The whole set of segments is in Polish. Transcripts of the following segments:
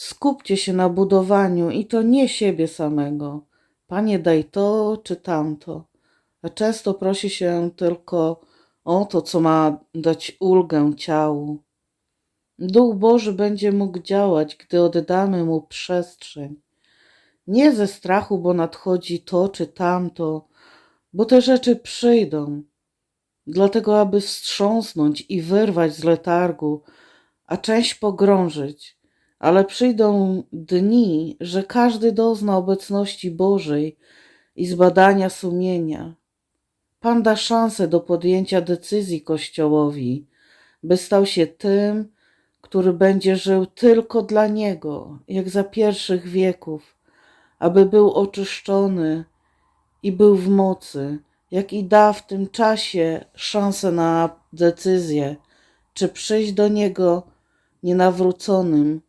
Skupcie się na budowaniu i to nie siebie samego. Panie, daj to czy tamto. A często prosi się tylko o to, co ma dać ulgę ciału. Duch Boży będzie mógł działać, gdy oddamy mu przestrzeń. Nie ze strachu, bo nadchodzi to czy tamto, bo te rzeczy przyjdą. Dlatego, aby wstrząsnąć i wyrwać z letargu, a część pogrążyć. Ale przyjdą dni, że każdy dozna obecności Bożej i zbadania sumienia. Pan da szansę do podjęcia decyzji Kościołowi, by stał się tym, który będzie żył tylko dla Niego, jak za pierwszych wieków, aby był oczyszczony i był w mocy, jak i da w tym czasie szansę na decyzję, czy przyjść do Niego nienawróconym,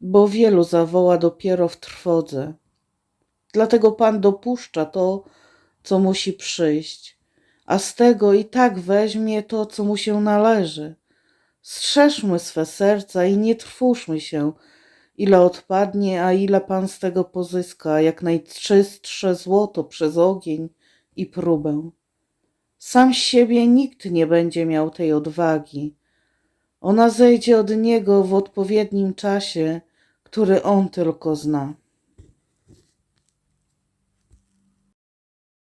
bo wielu zawoła dopiero w trwodze. Dlatego Pan dopuszcza to, co musi przyjść, a z tego i tak weźmie to, co mu się należy. Strzeżmy swe serca i nie trwóżmy się, ile odpadnie, a ile Pan z tego pozyska, jak najczystsze złoto przez ogień i próbę. Sam siebie nikt nie będzie miał tej odwagi. Ona zejdzie od niego w odpowiednim czasie, który on tylko zna.